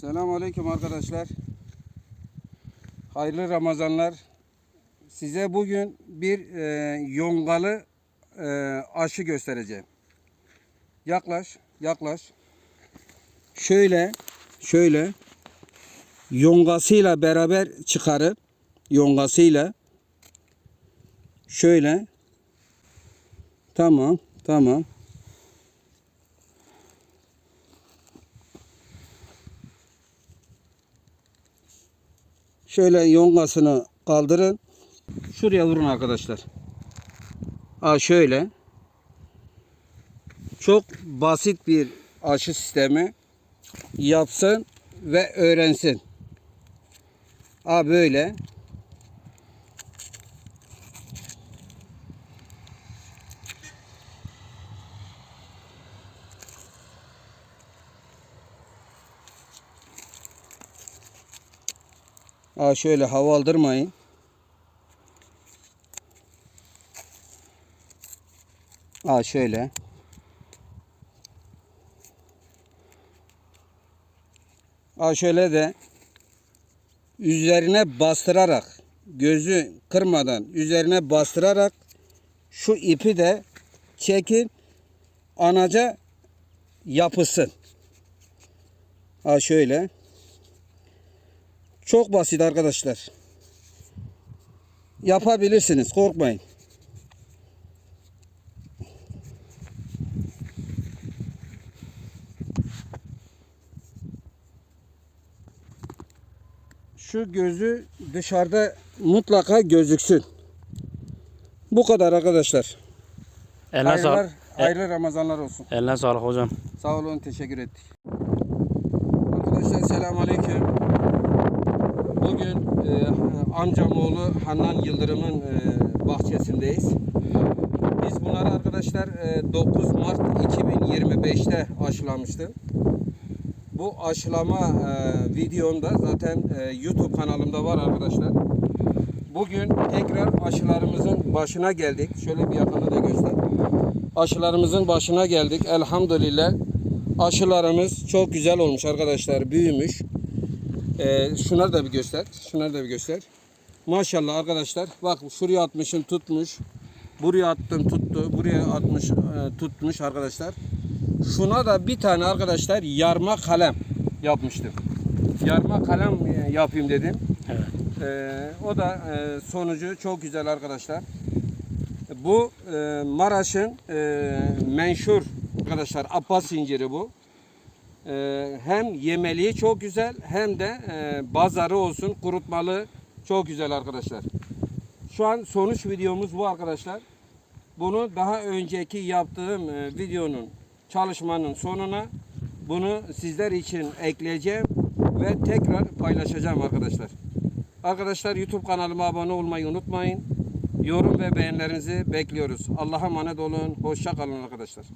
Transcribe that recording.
Selamünaleyküm arkadaşlar. Hayırlı Ramazanlar. Size bugün bir e, yongalı e, aşı göstereceğim. Yaklaş, yaklaş. Şöyle, şöyle yongasıyla beraber çıkarıp yongasıyla şöyle tamam, tamam. Şöyle yongasını kaldırın. Şuraya vurun arkadaşlar. Aa şöyle. Çok basit bir aşı sistemi yapsın ve öğrensin. Aa böyle. Aa şöyle hava aldırmayın. Aa şöyle. Aa şöyle de üzerine bastırarak gözü kırmadan üzerine bastırarak şu ipi de çekin anaca yapısın. Aa şöyle. Çok basit arkadaşlar. Yapabilirsiniz. Korkmayın. Şu gözü dışarıda mutlaka gözüksün. Bu kadar arkadaşlar. Eline sağlık. E- hayırlı Ramazanlar olsun. Eline sağlık hocam. Sağ olun, teşekkür ettik. Arkadaşlar selamünaleyküm. Bugün e, amcam oğlu Handan Yıldırım'ın e, bahçesindeyiz. Biz bunları arkadaşlar e, 9 Mart 2025'te aşılamıştım. Bu aşılama e, videomda zaten e, YouTube kanalımda var arkadaşlar. Bugün tekrar aşılarımızın başına geldik. Şöyle bir yakında da göster. Aşılarımızın başına geldik. Elhamdülillah. Aşılarımız çok güzel olmuş arkadaşlar. Büyümüş. Ee, şunları da bir göster. Şunları da bir göster. Maşallah arkadaşlar. Bak şuraya atmışım tutmuş. Buraya attım tuttu. Buraya atmış e, tutmuş arkadaşlar. Şuna da bir tane arkadaşlar yarma kalem yapmıştım. Yarma kalem e, yapayım dedim. Evet. Ee, o da e, sonucu çok güzel arkadaşlar. Bu e, Maraş'ın e, menşur arkadaşlar Abbas inciri bu. E, hem yemeliği çok güzel hem de e, bazarı olsun kurutmalı çok güzel arkadaşlar. Şu an sonuç videomuz bu arkadaşlar. Bunu daha önceki yaptığım e, videonun çalışmanın sonuna bunu sizler için ekleyeceğim ve tekrar paylaşacağım arkadaşlar. Arkadaşlar YouTube kanalıma abone olmayı unutmayın. Yorum ve beğenilerinizi bekliyoruz. Allah'a emanet olun. Hoşça kalın arkadaşlar.